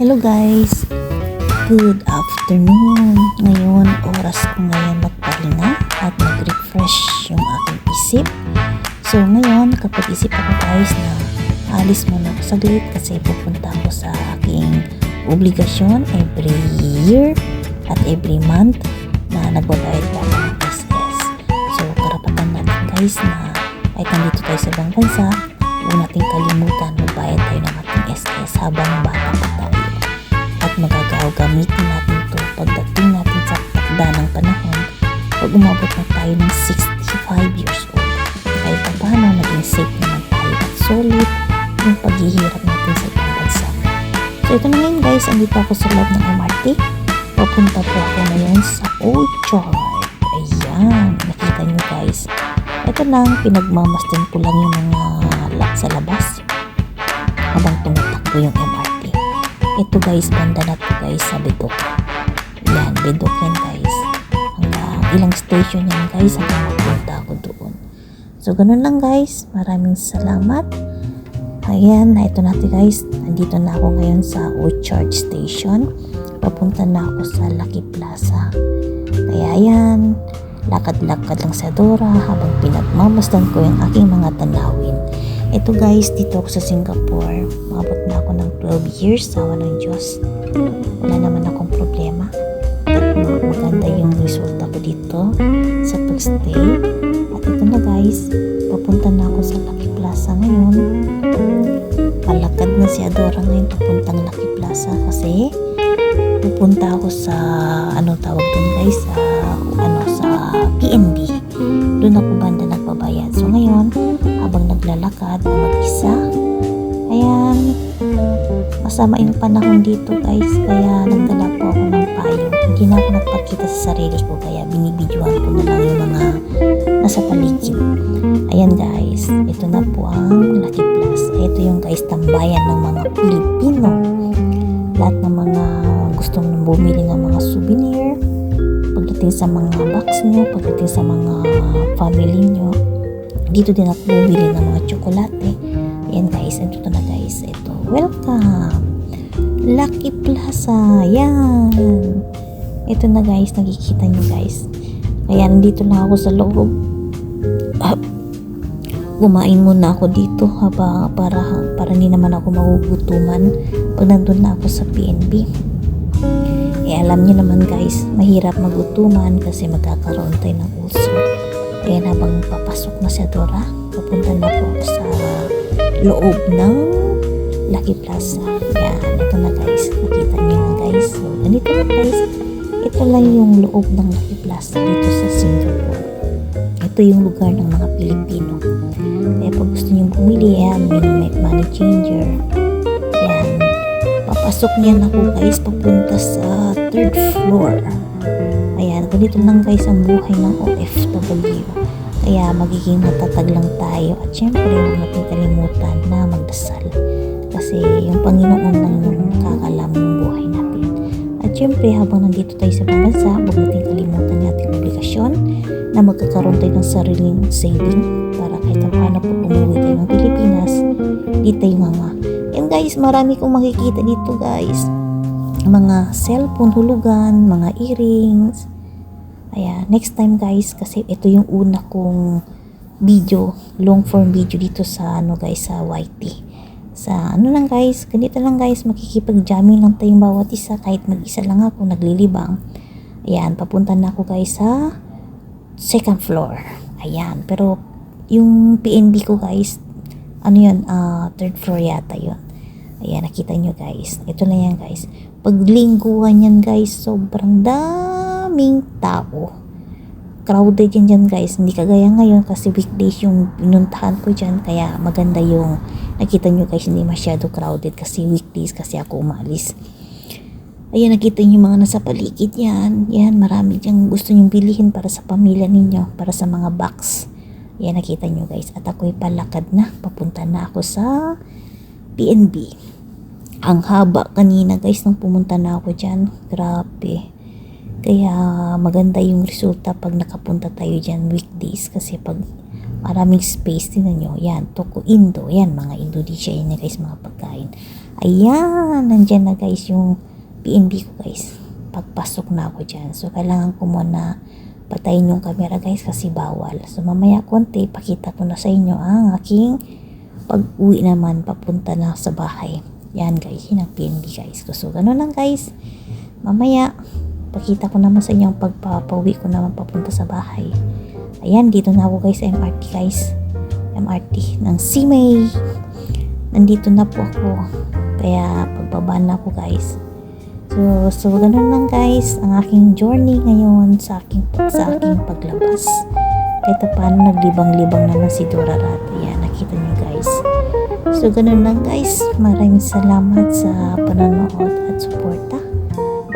Hello guys! Good afternoon! Ngayon, oras ko ngayon magpahinga at mag-refresh yung aking isip. So ngayon, kapag isip ako guys na alis muna ako saglit kasi pupunta ako sa aking obligasyon every year at every month na nagbabayad pa ako ng SS. So karapatan natin guys na kahit nandito tayo sa ibang bansa, huwag nating kalimutan magbayad tayo ng ating SS habang bata pa tayo. At magagaw gamitin natin ito pagdating natin sa takda ng panahon pag umabot na tayo ng 65 years old. Kahit pa paano naging safe naman tayo at solid yung paghihirap natin sa ibang bansa. So ito na ngayon guys, andito ako sa loob ng MRT. Papunta po ako ngayon sa Orchard. Ayan, nakita nyo guys. Ito lang, pinagmamasdan ko lang yung mga lot sa labas habang tumatakbo yung MRT. Ito guys, banda na to guys sa Bedok. Yan, Bedok yan guys. Hanggang ilang station yan guys hanggang mapunta ako doon. So, ganun lang guys. Maraming salamat. Ayan, ito natin guys. Nandito na ako ngayon sa Orchard Station. Papunta na ako sa Lucky Plaza. Kaya yan, lakad-lakad lang sa Dora habang pinagmamasdan ko yung aking mga tanawin. Ito guys, dito ako sa Singapore. Mabot na ako ng 12 years, sawa ng Diyos. Wala naman akong problema. At ma- maganda yung resulta ko dito sa pagstay. At ito na guys, papunta na ako sa Lucky Plaza ngayon. Palakad na si Adora ngayon papuntang Lucky Plaza kasi pupunta ako sa ano tawag doon guys sa ano sa PNB doon ako banda nagbabayad so ngayon naglalakad na mag-isa. Ayan. Masama yung panahon dito guys. Kaya nagdala po ako ng payong hindi na ako nagpakita sa sarili ko kaya binibidyohan ko na lang yung mga nasa paligid. Ayan guys. Ito na po ang Lucky Plus. Ito yung guys tambayan ng mga Pilipino. Lahat ng mga gustong bumili ng mga souvenir pagdating sa mga box nyo pagdating sa mga family nyo dito din ako bumili ng mga tsokolate. Yan guys. Ito na guys. Ito welcome. Lucky Plaza. Yan ito na guys. Nakikita nyo guys. Kaya nandito lang ako sa loob. Ah, kumain muna ako dito haba para para hindi naman ako magugutuman pag nandun na ako sa PNB. Eh alam niyo naman guys, mahirap magutuman kasi magkakaroon tayo ng ulcer. Kaya habang papasok na si Dora, papunta na po sa loob ng Lucky Plaza. Yan, ito na guys. Nakita niyo na guys. So, ganito na guys. Ito lang yung loob ng Lucky Plaza dito sa Singapore. Ito yung lugar ng mga Pilipino. Kaya pag gusto nyo bumili, yan, may, money changer. Yan. Papasok niyan ako guys, papunta sa third floor. Ganito lang guys ang buhay ng OFW. Kaya magiging matatag lang tayo. At syempre, huwag natin kalimutan na magdasal. Kasi yung Panginoon lang yung kakalam ng buhay natin. At syempre, habang nandito tayo sa bansa, huwag natin kalimutan yung ating obligasyon na magkakaroon tayo ng sariling saving para kahit paano pag umuwi tayo ng Pilipinas, di tayo mama. Yan guys, marami kong makikita dito guys. Mga cellphone hulugan, mga earrings. Ayan, next time guys, kasi ito yung una kong video, long form video dito sa ano guys, sa YT. Sa ano lang guys, ganito lang guys, makikipag-jamming lang tayong bawat isa kahit mag-isa lang ako naglilibang. Ayan, papunta na ako guys sa second floor. Ayan, pero yung PNB ko guys, ano yun, ah, third floor yata yun. Ayan, nakita nyo guys. Ito na yan guys. Pag lingguhan yan guys, sobrang daming tao. Crowded yan dyan guys. Hindi kagaya ngayon kasi weekdays yung pinuntahan ko dyan. Kaya maganda yung nakita nyo guys, hindi masyado crowded kasi weekdays kasi ako umalis. Ayan, nakita niyo mga nasa paligid yan. Yan, marami dyan gusto nyong bilihin para sa pamilya ninyo, para sa mga box. Yan, nakita nyo guys. At ako'y palakad na. Papunta na ako sa PNB. Ang haba kanina guys nung pumunta na ako dyan. Grabe. Kaya maganda yung resulta pag nakapunta tayo dyan weekdays. Kasi pag maraming space, tingnan nyo. Yan, Toko Indo. Yan, mga Indonesia yan guys, mga pagkain. Ayan, nandyan na guys yung PNB ko guys. Pagpasok na ako dyan. So, kailangan ko muna patayin yung camera guys kasi bawal. So, mamaya konti, pakita ko na sa inyo ang aking pag-uwi naman papunta na sa bahay. Yan guys, yun ang PNB guys ko. So, ganun lang guys. Mamaya, pakita ko naman sa inyo ang pagpapauwi ko naman papunta sa bahay. Ayan, dito na ako guys sa MRT guys. MRT ng CMA. Nandito na po ako. Kaya pagbaba na ako guys. So, so ganun lang guys ang aking journey ngayon sa aking, sa aking paglabas. Kahit paano naglibang-libang naman si Dora Rat. Ayan, nakita niyo guys. So, ganun lang guys. Maraming salamat sa panonood at suporta.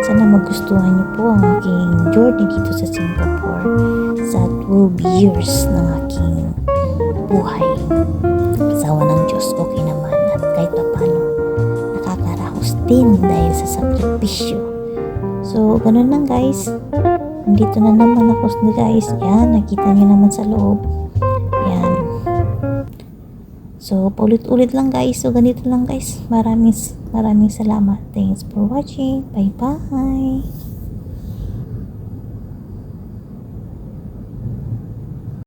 Sana magustuhan niyo po ang aking journey dito sa Singapore sa 12 years ng aking buhay. Sawa ng Diyos, okay naman. At kahit pa paano, nakakaraos din dahil sa sakripisyo. So, ganun lang guys. Nandito na naman ako guys. Yan, nakita niyo naman sa loob. So, paulit-ulit lang guys. So, ganito lang guys. Maraming, maraming salamat. Thanks for watching. Bye-bye.